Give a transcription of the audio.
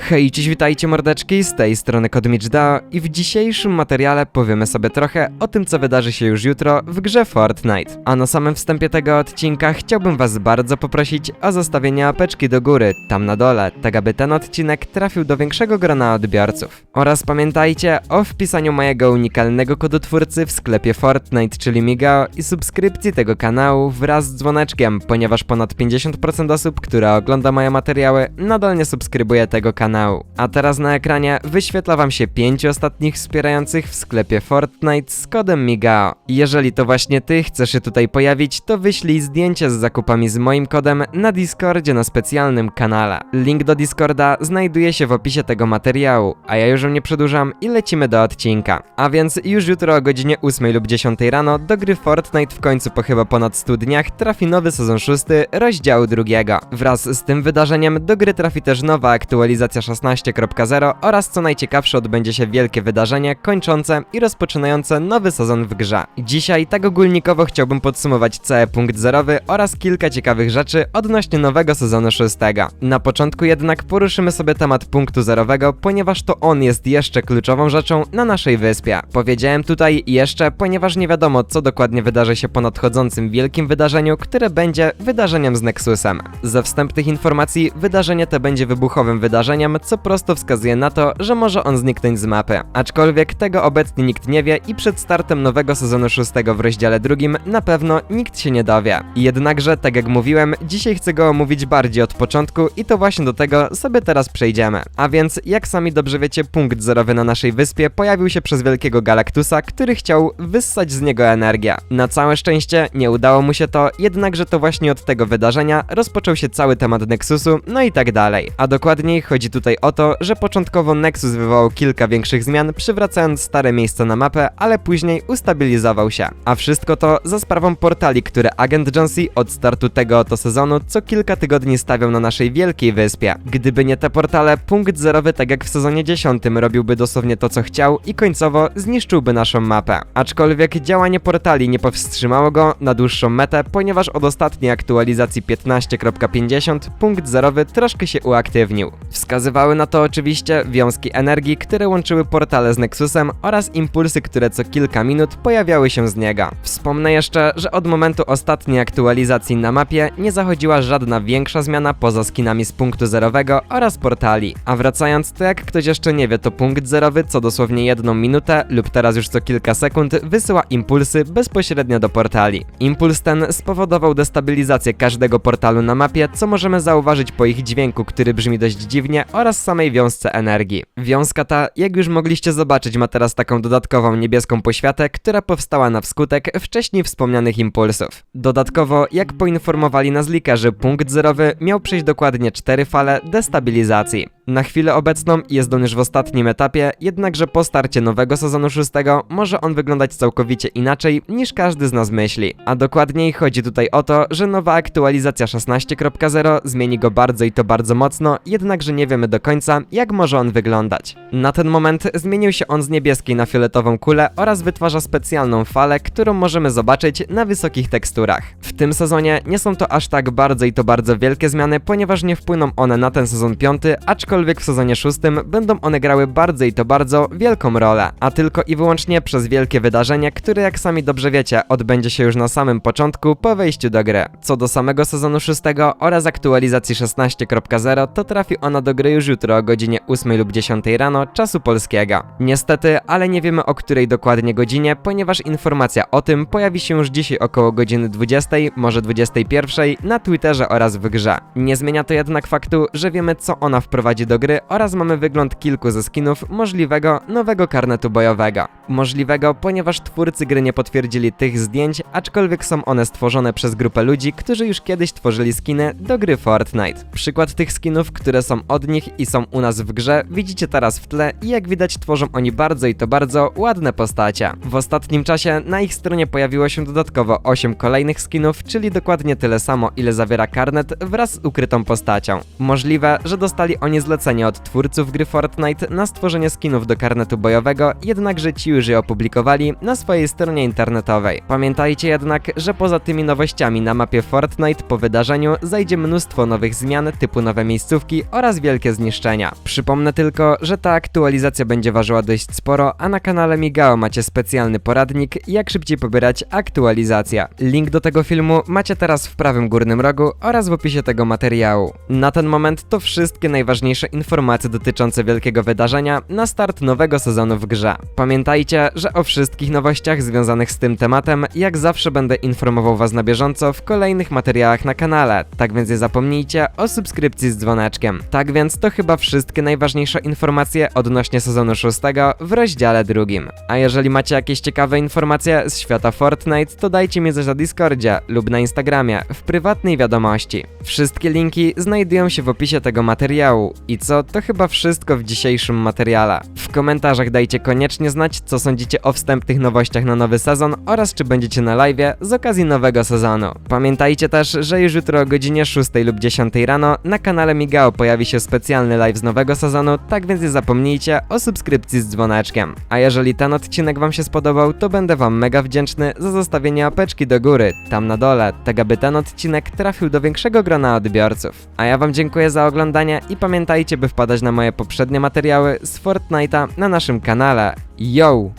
Hej, cześć, witajcie mordeczki, z tej strony Kodmiczdao i w dzisiejszym materiale powiemy sobie trochę o tym, co wydarzy się już jutro w grze Fortnite. A na samym wstępie tego odcinka chciałbym was bardzo poprosić o zostawienie apeczki do góry, tam na dole, tak aby ten odcinek trafił do większego grona odbiorców. Oraz pamiętajcie o wpisaniu mojego unikalnego kodu twórcy w sklepie Fortnite, czyli Migao i subskrypcji tego kanału wraz z dzwoneczkiem, ponieważ ponad 50% osób, które ogląda moje materiały, nadal nie subskrybuje tego kanału. A teraz na ekranie wyświetla wam się pięciu ostatnich wspierających w sklepie Fortnite z kodem Migao. Jeżeli to właśnie ty chcesz się tutaj pojawić, to wyślij zdjęcie z zakupami z moim kodem na Discordzie na specjalnym kanale. Link do Discorda znajduje się w opisie tego materiału, a ja już nie przedłużam i lecimy do odcinka. A więc już jutro o godzinie 8 lub 10 rano do gry Fortnite w końcu po chyba ponad 100 dniach trafi nowy sezon 6 rozdziału drugiego. Wraz z tym wydarzeniem do gry trafi też nowa aktualizacja 16.0 oraz co najciekawsze odbędzie się wielkie wydarzenie kończące i rozpoczynające nowy sezon w grze. Dzisiaj tak ogólnikowo chciałbym podsumować cały punkt zerowy oraz kilka ciekawych rzeczy odnośnie nowego sezonu 6. Na początku jednak poruszymy sobie temat punktu zerowego, ponieważ to on jest jeszcze kluczową rzeczą na naszej wyspie. Powiedziałem tutaj jeszcze, ponieważ nie wiadomo co dokładnie wydarzy się po nadchodzącym wielkim wydarzeniu, które będzie wydarzeniem z Nexusem. Ze wstępnych informacji wydarzenie to będzie wybuchowym wydarzeniem, co prosto wskazuje na to, że może on zniknąć z mapy. Aczkolwiek tego obecnie nikt nie wie i przed startem nowego sezonu 6 w rozdziale drugim na pewno nikt się nie dowie. Jednakże, tak jak mówiłem, dzisiaj chcę go omówić bardziej od początku i to właśnie do tego sobie teraz przejdziemy. A więc, jak sami dobrze wiecie, punkt zerowy na naszej wyspie pojawił się przez wielkiego Galactusa, który chciał wyssać z niego energię. Na całe szczęście nie udało mu się to, jednakże to właśnie od tego wydarzenia rozpoczął się cały temat Nexusu, no i tak dalej. A dokładniej chodzi tutaj o to, że początkowo Nexus wywołał kilka większych zmian, przywracając stare miejsca na mapę, ale później ustabilizował się. A wszystko to za sprawą portali, które agent Jonesy od startu tego oto sezonu co kilka tygodni stawiał na naszej wielkiej wyspie. Gdyby nie te portale, punkt zerowy tak jak w sezonie 10 robiłby dosłownie to co chciał i końcowo zniszczyłby naszą mapę. Aczkolwiek działanie portali nie powstrzymało go na dłuższą metę, ponieważ od ostatniej aktualizacji 15.50 punkt zerowy troszkę się uaktywnił. Wskazywały na to oczywiście wiązki energii, które łączyły portale z Nexusem oraz impulsy, które co kilka minut pojawiały się z niego. Wspomnę jeszcze, że od momentu ostatniej aktualizacji na mapie nie zachodziła żadna większa zmiana poza skinami z punktu zerowego oraz portali. A wracając, to jak ktoś jeszcze nie wie, to punkt zerowy co dosłownie jedną minutę lub teraz już co kilka sekund wysyła impulsy bezpośrednio do portali. Impuls ten spowodował destabilizację każdego portalu na mapie, co możemy zauważyć po ich dźwięku, który brzmi dość dziwnie oraz samej wiązce energii. Wiązka ta, jak już mogliście zobaczyć, ma teraz taką dodatkową niebieską poświatę, która powstała na wskutek wcześniej wspomnianych impulsów. Dodatkowo, jak poinformowali nas likerzy, punkt zerowy miał przejść dokładnie 4 fale destabilizacji. Na chwilę obecną jest on już w ostatnim etapie, jednakże po starcie nowego sezonu 6 może on wyglądać całkowicie inaczej niż każdy z nas myśli. A dokładniej chodzi tutaj o to, że nowa aktualizacja 16.0 zmieni go bardzo i to bardzo mocno, jednakże nie wiemy do końca jak może on wyglądać. Na ten moment zmienił się on z niebieskiej na fioletową kulę oraz wytwarza specjalną falę, którą możemy zobaczyć na wysokich teksturach. W tym sezonie nie są to aż tak bardzo i to bardzo wielkie zmiany, ponieważ nie wpłyną one na ten sezon 5, aczkolwiek w sezonie 6 będą one grały bardzo i to bardzo wielką rolę, a tylko i wyłącznie przez wielkie wydarzenie, które jak sami dobrze wiecie, odbędzie się już na samym początku po wejściu do gry. Co do samego sezonu 6 oraz aktualizacji 16.0, to trafi ona do gry już jutro o godzinie 8 lub 10 rano czasu polskiego. Niestety, ale nie wiemy o której dokładnie godzinie, ponieważ informacja o tym pojawi się już dzisiaj około godziny 20, może 21 na Twitterze oraz w grze. Nie zmienia to jednak faktu, że wiemy co ona wprowadzi do gry oraz mamy wygląd kilku ze skinów możliwego nowego karnetu bojowego. Możliwego, ponieważ twórcy gry nie potwierdzili tych zdjęć, aczkolwiek są one stworzone przez grupę ludzi, którzy już kiedyś tworzyli skiny do gry Fortnite. Przykład tych skinów, które są od nich i są u nas w grze, widzicie teraz w tle i jak widać tworzą oni bardzo i to bardzo ładne postacie. W ostatnim czasie na ich stronie pojawiło się dodatkowo 8 kolejnych skinów, czyli dokładnie tyle samo ile zawiera karnet wraz z ukrytą postacią. Możliwe, że dostali oni z zlecenie od twórców gry Fortnite na stworzenie skinów do karnetu bojowego, jednakże ci już je opublikowali na swojej stronie internetowej. Pamiętajcie jednak, że poza tymi nowościami na mapie Fortnite po wydarzeniu zajdzie mnóstwo nowych zmian typu nowe miejscówki oraz wielkie zniszczenia. Przypomnę tylko, że ta aktualizacja będzie ważyła dość sporo, a na kanale Migao macie specjalny poradnik, jak szybciej pobierać aktualizacja. Link do tego filmu macie teraz w prawym górnym rogu oraz w opisie tego materiału. Na ten moment to wszystkie najważniejsze informacje dotyczące wielkiego wydarzenia na start nowego sezonu w grze. Pamiętajcie, że o wszystkich nowościach związanych z tym tematem, jak zawsze będę informował was na bieżąco w kolejnych materiałach na kanale, tak więc nie zapomnijcie o subskrypcji z dzwoneczkiem. Tak więc to chyba wszystkie najważniejsze informacje odnośnie sezonu 6 w rozdziale drugim. A jeżeli macie jakieś ciekawe informacje z świata Fortnite, to dajcie mi coś na Discordzie lub na Instagramie w prywatnej wiadomości. Wszystkie linki znajdują się w opisie tego materiału. I co, to chyba wszystko w dzisiejszym materiale. W komentarzach dajcie koniecznie znać, co sądzicie o wstępnych nowościach na nowy sezon oraz czy będziecie na live z okazji nowego sezonu. Pamiętajcie też, że już jutro o godzinie 6 lub 10 rano na kanale Migao pojawi się specjalny live z nowego sezonu, tak więc nie zapomnijcie o subskrypcji z dzwoneczkiem. A jeżeli ten odcinek wam się spodobał, to będę wam mega wdzięczny za zostawienie apeczki do góry, tam na dole, tak aby ten odcinek trafił do większego grona odbiorców. A ja wam dziękuję za oglądanie i pamiętajcie, by wpadać na moje poprzednie materiały z Fortnite'a na naszym kanale. Yo!